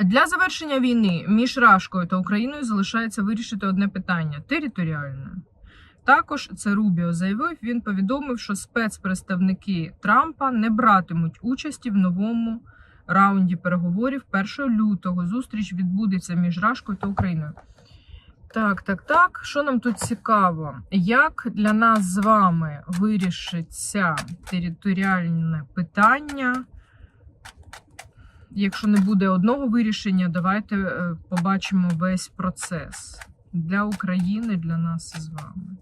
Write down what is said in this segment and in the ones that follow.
Для завершення війни між Рашкою та Україною залишається вирішити одне питання територіальне. Також це Рубіо заявив. Він повідомив, що спецпредставники Трампа не братимуть участі в новому раунді переговорів 1 лютого. Зустріч відбудеться між Рашкою та Україною. Так, так, так. Що нам тут цікаво? Як для нас з вами вирішиться територіальне питання? Якщо не буде одного вирішення, давайте е, побачимо весь процес для України, для нас з вами.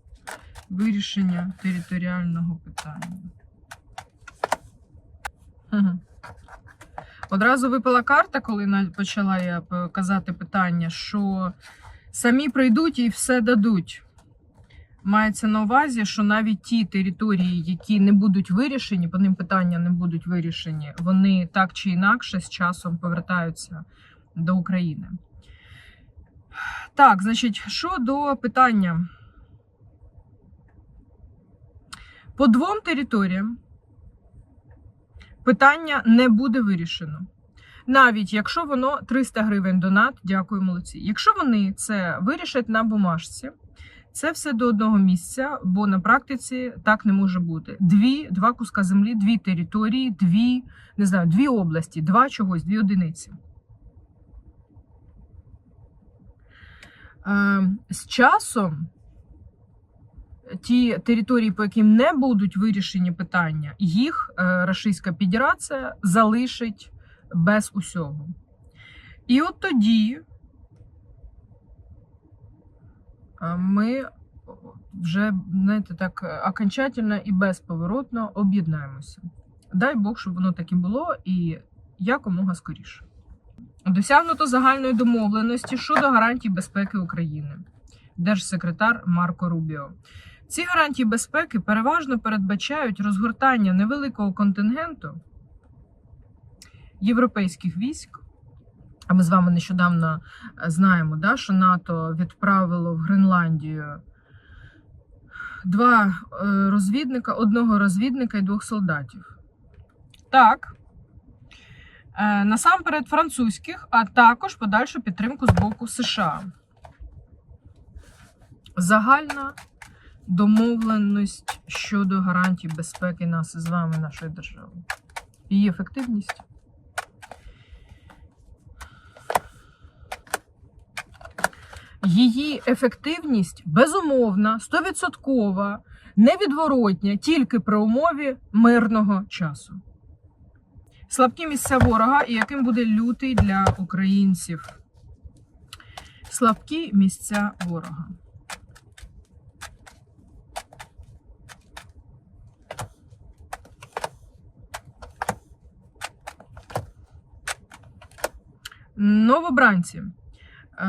Вирішення територіального питання. Одразу випала карта, коли почала я казати питання, що самі прийдуть і все дадуть. Мається на увазі, що навіть ті території, які не будуть вирішені, по ним питання не будуть вирішені, вони так чи інакше з часом повертаються до України. Так, значить, що до питання. По двом територіям питання не буде вирішено. Навіть якщо воно 300 гривень донат, дякую молодці. Якщо вони це вирішать на бумажці, це все до одного місця, бо на практиці так не може бути. Дві, два куска землі, дві території, дві, не знаю, дві області, два чогось, дві одиниці. Е, з часом ті території, по яким не будуть вирішені питання, їх е, Російська Федерація залишить без усього. І от тоді ми вже, знаєте, так е, окончательно і безповоротно об'єднаємося. Дай Бог, щоб воно так і було, і якомога скоріше. Досягнуто загальної домовленості щодо гарантій безпеки України. Держсекретар Марко Рубіо. Ці гарантії безпеки переважно передбачають розгортання невеликого контингенту європейських військ. А ми з вами нещодавно е, знаємо, да, що НАТО відправило в Гренландію два е, розвідника, одного розвідника і двох солдатів. Так. Е, Насамперед французьких, а також подальшу підтримку з боку США. Загальна домовленість щодо гарантій безпеки нас з вами, нашої держави. Її ефективність. Її ефективність безумовна, стовідсоткова, невідворотня тільки при умові мирного часу. Слабкі місця ворога, і яким буде лютий для українців. Слабкі місця ворога. Новобранці. Е,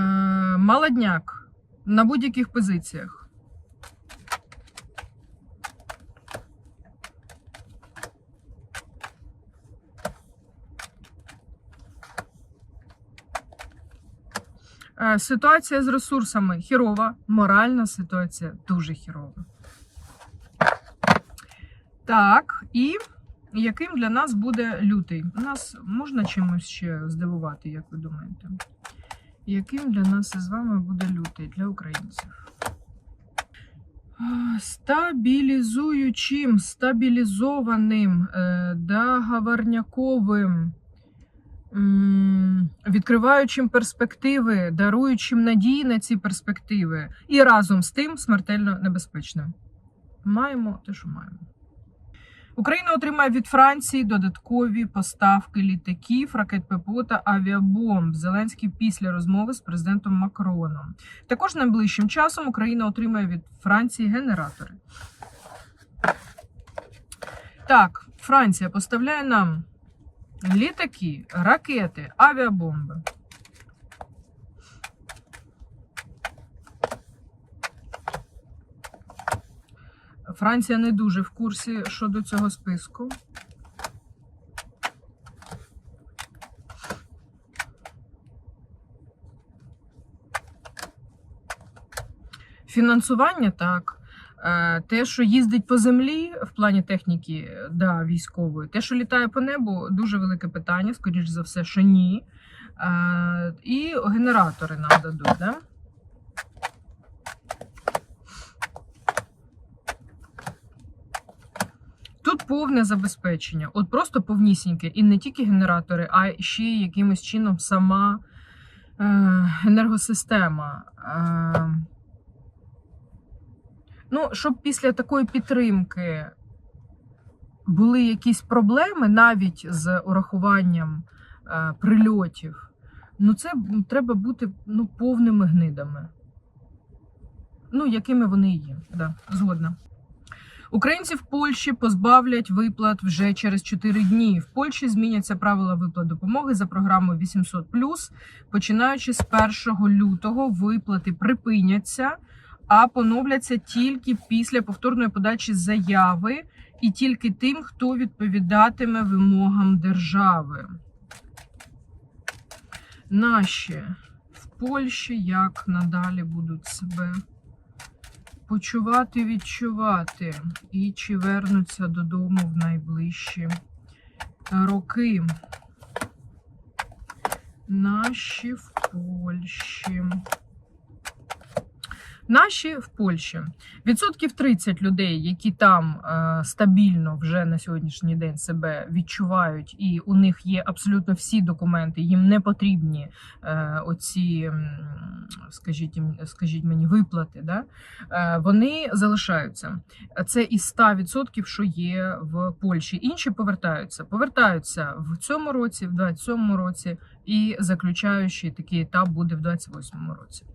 молодняк на будь-яких позиціях. Е, Ситуація з ресурсами хірова, моральна ситуація дуже хірова. Так, і яким для нас буде лютий? Нас можна чимось ще здивувати, як ви думаєте? Яким для нас із вами буде лютий для українців? Стабілізуючим, стабілізованим, е, договорняковим, відкриваючим перспективи, даруючим надії на ці перспективи, і разом з тим смертельно небезпечним. Маємо те, що маємо. Україна отримає від Франції додаткові поставки літаків, ракет ППО та авіабомб. Зеленський після розмови з президентом Макроном. Також найближчим часом Україна отримає від Франції генератори. Так, Франція поставляє нам літаки, ракети, авіабомби. Франція не дуже в курсі щодо цього списку. Фінансування так. Е, Те, що їздить по землі в плані техніки, да, військової, те, що літає по небу, дуже велике питання, скоріш за все, що ні. Е, і генератори нам дадуть, да? Тут повне забезпечення, от просто повнісіньке. І не тільки генератори, а ще й якимось чином сама е, енергосистема. Е, ну, щоб після такої підтримки були якісь проблеми навіть з урахуванням е, прильотів, ну це треба бути ну, повними гнидами. Ну, якими вони є, да, згодна. Українці в Польщі позбавлять виплат вже через 4 дні. В Польщі зміняться правила виплат допомоги за програмою 800+. Починаючи з 1 лютого виплати припиняться, а поновляться тільки після повторної подачі заяви і тільки тим, хто відповідатиме вимогам держави. Наші в Польщі як надалі будуть себе почувати, відчувати, і чи вернуться додому в найближчі роки. Наші в Польщі. Наші в Польщі. Відсотків 30 людей, які там е, стабільно вже на сьогоднішній день себе відчувають, і у них є абсолютно всі документи, їм не потрібні е, оці, скажіть, скажіть мені, виплати. Да? Е, вони залишаються. Це із 100%, що є в Польщі. Інші повертаються. Повертаються в цьому році, в 27-му році, і заключаючий такий етап буде в 28-му році.